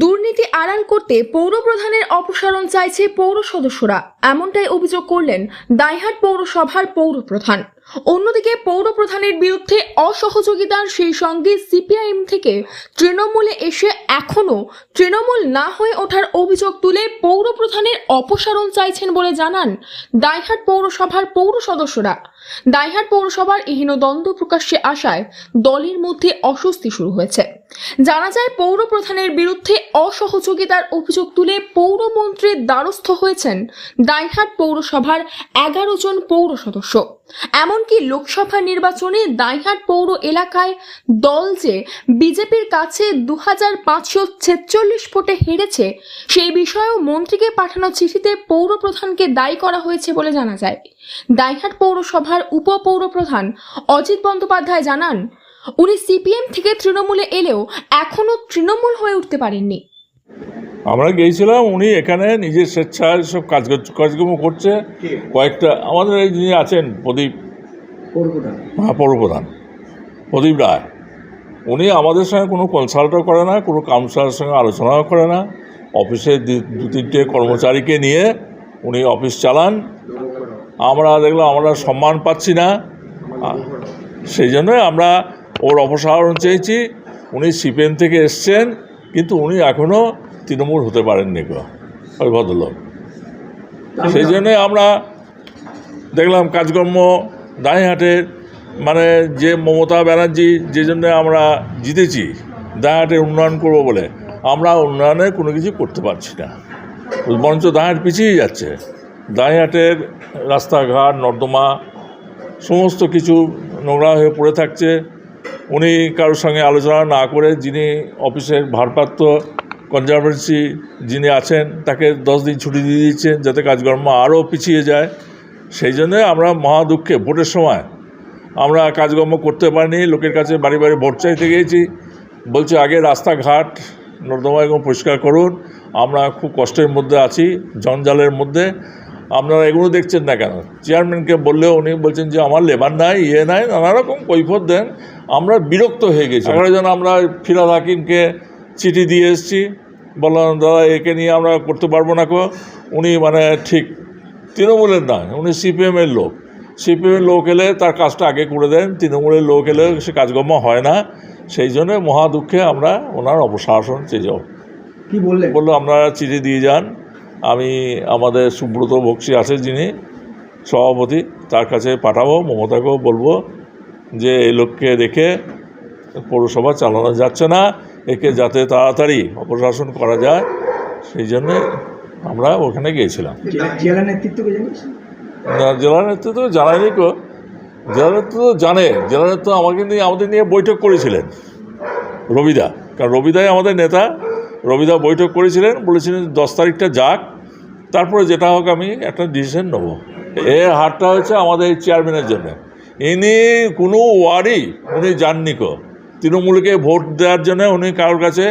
দুর্নীতি আড়াল করতে পৌর প্রধানের অপসারণ চাইছে পৌর সদস্যরা। এমনটাই অভিযোগ করলেন দাইহাট পৌরসভার পৌর প্রধান অন্যদিকে পৌর প্রধানের বিরুদ্ধে অসহযোগিতার সেই সঙ্গে সিপিআইএম থেকে তৃণমূলে এসে এখনও তৃণমূল না হয়ে ওঠার অভিযোগ তুলে পৌর প্রধানের অপসারণ চাইছেন বলে জানান দাইহাট পৌরসভার পৌর সদস্যরা। দাইহাট পৌরসভার এহীন দ্বন্দ্ব প্রকাশ্যে আসায় দলের মধ্যে অস্বস্তি শুরু হয়েছে। জানা যায় পৌর প্রধানের বিরুদ্ধে অসহযোগিতার অভিযোগ তুলে পৌরমন্ত্রীর দ্বারস্থ হয়েছেন দাইহাট পৌরসভার এগারো জন পৌর সদস্য। এমনকি লোকসভা নির্বাচনে দাইহাট পৌর এলাকায় দল যে বিজেপির কাছে দু হাজার পাঁচশো ছেচল্লিশ ভোটে হেরেছে, সেই বিষয়েও মন্ত্রীকে পাঠানো চিঠিতে পৌর প্রধানকে দায়ী করা হয়েছে বলে জানা যায়। দাইহাট পৌরসভার উপপৌর প্রধান অজিত বন্দ্যোপাধ্যায় জানান, উনি সিপিএম থেকে তৃণমূলে এলেও এখনও তৃণমূল হয়ে উঠতে পারেননি। আমরা গিয়েছিলাম উনি এখানে নিজের স্বেচ্ছায় সব কাজ কাজকর্ম করছে। কয়েকটা আমাদের এই যিনি আছেন প্রদীপ পৌরপ্রধান। মহাপৌরপ্রধান প্রদীপ রায়। উনি আমাদের সঙ্গে কোনো কনসাল্টও করে না কোনো কাউন্সিলরের সঙ্গে আলোচনাও করে না। অফিসে দু- তিনটে কর্মচারীকে নিয়ে উনি অফিস চালান। আমরা দেখলাম আমরা সম্মান পাচ্ছি না। সেই জন্য আমরা ওর অপসারণ চেয়েছি। উনি সিপিএম থেকে এসছেন। কিন্তু উনি এখনও তৃণমূল হতে পারেননি গো ওই ভদ্রলোক। সেই জন্যে আমরা দেখলাম কাজকর্ম দাঁড়িহাটের মানে যে মমতা ব্যানার্জি যে জন্য আমরা জিতেছি দাঁড়িহাটের উন্নয়ন করব বলে আমরা উন্নয়নে কোনো কিছু করতে পারছি না। বরঞ্চ দাঁড়িহাট পিছিয়ে যাচ্ছে। দাঁড়িহাটের রাস্তাঘাট নর্দমা সমস্ত কিছু নোংরা হয়ে পড়ে থাকছে। উনি কারোর সঙ্গে আলোচনা না করে যিনি অফিসের ভারপ্রাপ্ত কনজারভেন্সি যিনি আছেন, তাকে দশ দিন ছুটি দিয়ে দিচ্ছেন যাতে কাজকর্ম আরও পিছিয়ে যায়। সেই জন্যে আমরা মহা দুঃখে ভোটের সময় আমরা কাজকর্ম করতে পারিনি, লোকের কাছে বাড়ি বাড়ি ভোট চাইতে গিয়েছি। বলছে, আগে রাস্তাঘাট নর্দমা এবং পরিষ্কার করুন, আমরা খুব কষ্টের মধ্যে আছি, জঞ্জালের মধ্যে। আপনারা এগুলো দেখছেন না কেন? চেয়ারম্যানকে বললেও উনি বলছেন যে আমার লেবার নাই ইয়ে নাই নানা রকম কৈফত দেন। আমরা বিরক্ত হয়ে গেছি। এগারো জন আমরা ফিরাদ হাকিমকে চিঠি দিয়ে এসেছি। বললাম দাদা একে নিয়ে আমরা করতে পারব না কো উনি মানে ঠিক তৃণমূলের নয় উনি সিপিএমের লোক। সিপিএমের লোক এলে তার কাজটা আগে করে দেন। তৃণমূলের লোক এলে সে কাজকর্ম হয় না। সেই জন্য মহা দুঃখে আমরা ওনার অপসারণ চেয়ে যাও কি বললেন? বলল আপনারা চিঠি দিয়ে যান। আমি আমাদের সুব্রত বক্সি আছে যিনি সভাপতি তার কাছে পাঠাবো মমতাকেও বলব যে এই লোককে রেখে পৌরসভা চালানো যাচ্ছে না একে যাতে তাড়াতাড়ি অপশাসন করা যায় সেই জন্যে আমরা ওখানে গিয়েছিলাম। জেলা- নেতৃত্বকে না জেলা নেতৃত্ব জানায়নি কো জেলা নেতৃত্ব জানে জেলা নেতৃত্ব আমাকে নিয়ে আমাদের নিয়ে বৈঠক করেছিলেন রবিদা। কারণ রবিদাই আমাদের নেতা রবিদা বৈঠক করেছিলেন বলেছিলেন দশ তারিখটা যাক তারপরে যেটা হোক আমি একটা ডিসিশন নেব। এ হারটা হচ্ছে আমাদের এই চেয়ারম্যানের জন্য। ইনি কোনো ওয়ারই উনি যাননি কো। তৃণমূলকে ভোট দেওয়ার জন্য উনি কারোর কাছে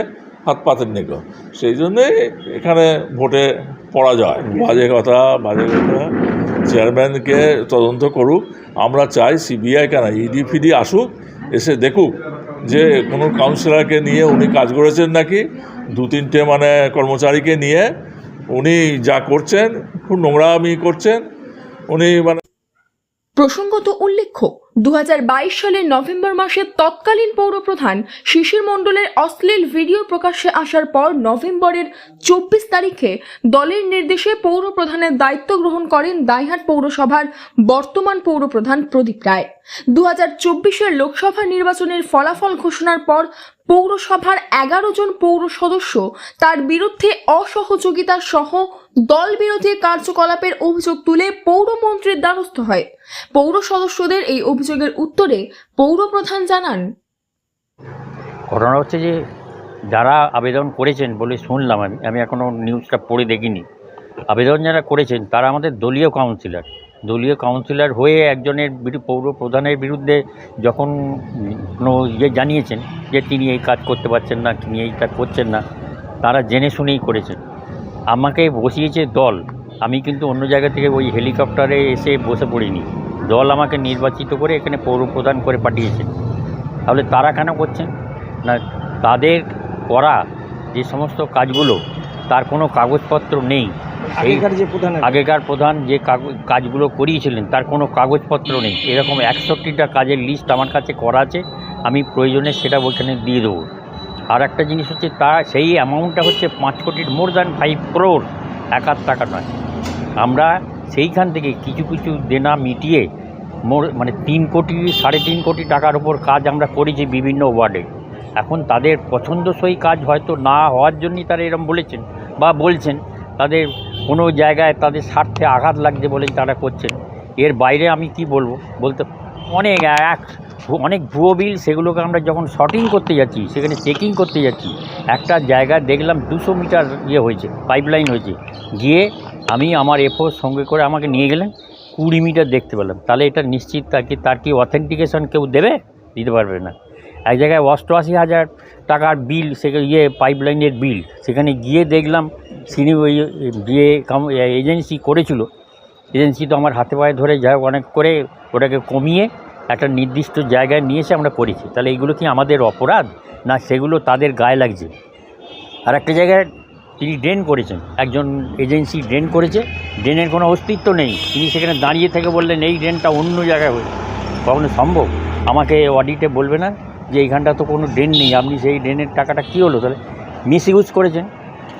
হাত পাতেননি কো। সেই জন্যে এখানে ভোটে পড়া যায় বাজে কথা বাজে কথা। চেয়ারম্যানকে তদন্ত করুক। আমরা চাই সিবিআই কেন ইডি ফিডি আসুক, এসে দেখুক যে কোনো কাউন্সিলরকে নিয়ে উনি কাজ করেছেন নাকি। দু তিনটে মানে কর্মচারীকে নিয়ে উনি যা করছেন, খুব নোংরামি করছেন। উনি মানে প্রসঙ্গত উল্লেখ্য দু সালের নভেম্বর মাসে তৎকালীন পৌরপ্রধান শিশির মণ্ডলের অশ্লীল ভিডিও প্রকাশ্যে আসার পর নভেম্বরের চব্বিশ তারিখে দলের নির্দেশে পৌরপ্রধানের দায়িত্ব গ্রহণ করেন দাইহাট পৌরসভার বর্তমান পৌরপ্রধান প্রদীপ রায়। দু হাজার লোকসভা নির্বাচনের ফলাফল ঘোষণার পর পৌরসভার এগারো জন পৌর সদস্য তার বিরুদ্ধে অসহযোগিতা সহ দল বিরোধী কার্যকলাপের অভিযোগ তুলে পৌরমন্ত্রীর দ্বারস্থ হয়। পৌর সদস্যদের এই অভিযোগের উত্তরে পৌরপ্রধান জানান, ঘটনা হচ্ছে যে যারা আবেদন করেছেন বলে শুনলাম আমি আমি এখনও নিউজটা পড়ে দেখিনি। আবেদন যারা করেছেন তারা আমাদের দলীয় কাউন্সিলর দলীয় কাউন্সিলর হয়ে একজনের পৌর প্রধানের বিরুদ্ধে যখন কোনো ইয়ে জানিয়েছেন যে তিনি এই কাজ করতে পারছেন না, তিনি এই কাজ করছেন না, তারা জেনে শুনেই করেছেন। আমাকে বসিয়েছে দল। আমি কিন্তু অন্য জায়গা থেকে ওই হেলিকপ্টারে এসে বসে পড়িনি। দল আমাকে নির্বাচিত করে এখানে পৌর প্রধান করে পাঠিয়েছেন তাহলে তারা কেন করছেন? না, তাদের করা যে সমস্ত কাজগুলো, তার কোনো কাগজপত্র নেই। আগেকার যে প্রধান আগেকার প্রধান যে কাজগুলো করিয়েছিলেন তার কোনো কাগজপত্র নেই। এরকম একষট্টিটা কাজের লিস্ট আমার কাছে করা আছে আমি প্রয়োজনে সেটা ওইখানে দিয়ে দেবো। আর একটা জিনিস হচ্ছে তা সেই অ্যামাউন্টটা হচ্ছে পাঁচ কোটির মোর দ্যান ফাইভ ক্রোর এক টাকা নয়। আমরা সেইখান থেকে কিছু কিছু দেনা মিটিয়ে মোর মানে তিন কোটি সাড়ে তিন কোটি টাকার উপর কাজ আমরা করেছি বিভিন্ন ওয়ার্ডে এখন তাদের পছন্দসই কাজ হয়তো না হওয়ার জন্যই তারা এরম বলেছেন বা বলছেন। তাদের কোনো জায়গায় তাদের স্বার্থে আঘাত লাগছে বলেই তারা করছেন এর বাইরে আমি কি বলব? বলতে অনেক এক অনেক ভুয়ো বিল সেগুলোকে আমরা যখন শর্টিং করতে যাচ্ছি, সেখানে চেকিং করতে যাচ্ছি, একটা জায়গায় দেখলাম দুশো মিটার ইয়ে হয়েছে পাইপলাইন হয়েছে। গিয়ে আমি আমার এফও সঙ্গে করে আমাকে নিয়ে গেলেন, কুড়ি মিটার দেখতে পেলাম। তাহলে এটা নিশ্চিত তার কি তার কি অথেন্টিকেশন কেউ দেবে? দিতে পারবে না। এক জায়গায় অষ্টআশি হাজার টাকার বিল সেখানে ইয়ে পাইপলাইনের বিল, সেখানে গিয়ে দেখলাম সিনি ওই যে এজেন্সি করেছিল। এজেন্সি তো আমার হাতে পায়ে ধরে যাই অনেক করে ওটাকে কমিয়ে একটা নির্দিষ্ট জায়গায় নিয়ে এসে আমরা করেছি। তাহলে এইগুলো কি আমাদের অপরাধ? না, সেগুলো তাদের গায়ে লাগছে। আর একটা জায়গায় তিনি ড্রেন করেছেন। একজন এজেন্সি ড্রেন করেছে। ড্রেনের কোনো অস্তিত্ব নেই। তিনি সেখানে দাঁড়িয়ে থেকে বললেন, এই ড্রেনটা অন্য জায়গায় হয়েছে। কখনো সম্ভব? আমাকে অডিটে বলবে না? যে এইখানটা তো কোনো ড্রেন নেই আপনি সেই ড্রেনের টাকাটা কী হলো তাহলে? মিস ইউজ করেছেন।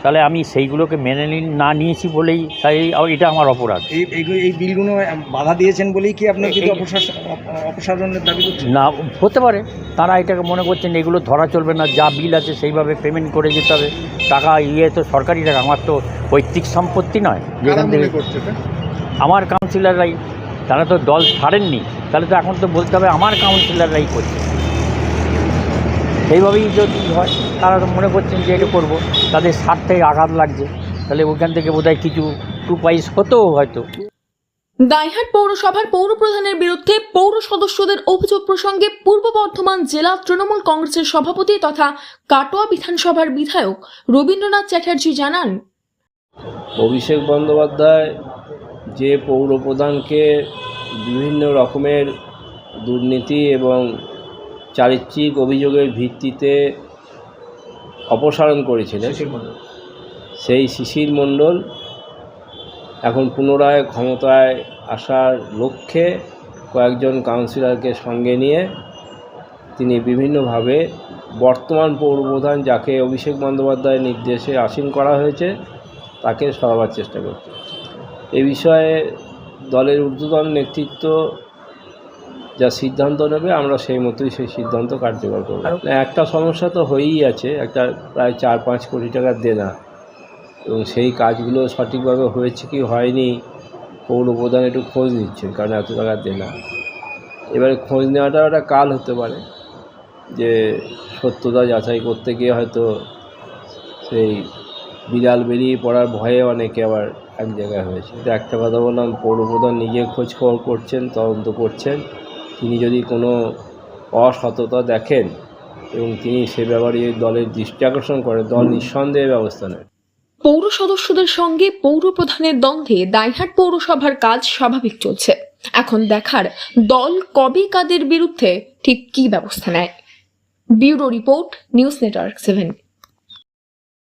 তাহলে আমি সেইগুলোকে মেনে নি- না নিয়েছি বলেই তাই এটা আমার অপরাধ। এই বিলগুলো বাধা দিয়েছেন বলেই কি আপনি কিন্তু অপসারণের দাবি করছেন? না হতে পারে। তারা এটাকে মনে করছেন এগুলো ধরা চলবে না যা বিল আছে সেইভাবে পেমেন্ট করে যেতে হবে। টাকা ইয়ে তো সরকারি টাকা আমার তো পৈতৃক সম্পত্তি নয়। যেখান থেকে আমার কাউন্সিলররাই তারা তো দল ছাড়েননি। তাহলে তো এখন তো বলতে হবে আমার কাউন্সিলররাই করছে। সেইভাবেই যদি হয় তারা তো মনে করছেন যে এটা করব। তাদের স্বার্থে আঘাত লাগছে। তাহলে ওইখান থেকে বোধহয় কিছু টু পাইস হতো হয়তো। দাইহাট পৌরসভার পৌর প্রধানের বিরুদ্ধে পৌর সদস্যদের অভিযোগ প্রসঙ্গে পূর্ব বর্ধমান জেলা তৃণমূল কংগ্রেসের সভাপতি তথা কাটোয়া বিধানসভার বিধায়ক রবীন্দ্রনাথ চ্যাটার্জি জানান। অভিষেক বন্দ্যোপাধ্যায় যে পৌর প্রধানকে বিভিন্ন রকমের দুর্নীতি এবং চারিত্রিক অভিযোগের ভিত্তিতে অপসারণ করেছিলেন। সেই শিশির মণ্ডল এখন পুনরায় ক্ষমতায় আসার লক্ষ্যে কয়েকজন কাউন্সিলরকে সঙ্গে নিয়ে তিনি বিভিন্নভাবে বর্তমান পৌরপ্রধান যাকে অভিষেক বন্দ্যোপাধ্যায়ের নির্দেশে আসীন করা হয়েছে তাকে সরাবার চেষ্টা করছে। এ বিষয়ে দলের ঊর্ধ্বতন নেতৃত্ব যা সিদ্ধান্ত নেবে আমরা সেই মতোই সেই সিদ্ধান্ত কার্যকর করব। একটা সমস্যা তো হয়েই আছে একটা প্রায় চার পাঁচ কোটি টাকার দেনা। এবং সেই কাজগুলো সঠিকভাবে হয়েছে কি হয়নি পৌর প্রধান একটু খোঁজ নিচ্ছেন কারণ এত টাকার দেনা। এবারে খোঁজ নেওয়াটা একটা কাল হতে পারে যে সত্যতা যাচাই করতে গিয়ে হয়তো সেই বিড়াল বেরিয়ে পড়ার ভয়ে অনেকে আবার এক জায়গায় হয়েছে। এটা একটা কথা বললাম পৌরপ্রধান নিজে খোঁজ খবর করছেন তদন্ত করছেন। তিনি যদি কোনো অসততা দেখেন এবং তিনি সে ব্যাপারে দলের দৃষ্টি আকর্ষণ করেন দল নিঃসন্দেহে ব্যবস্থা নেয়। পৌর সদস্যদের সঙ্গে পৌর প্রধানের দ্বন্দ্বে দাইহাট পৌরসভার কাজ স্বাভাবিক চলছে। এখন দেখার দল কবে কাদের বিরুদ্ধে ঠিক কী ব্যবস্থা নেয়। Bureau report news network seven.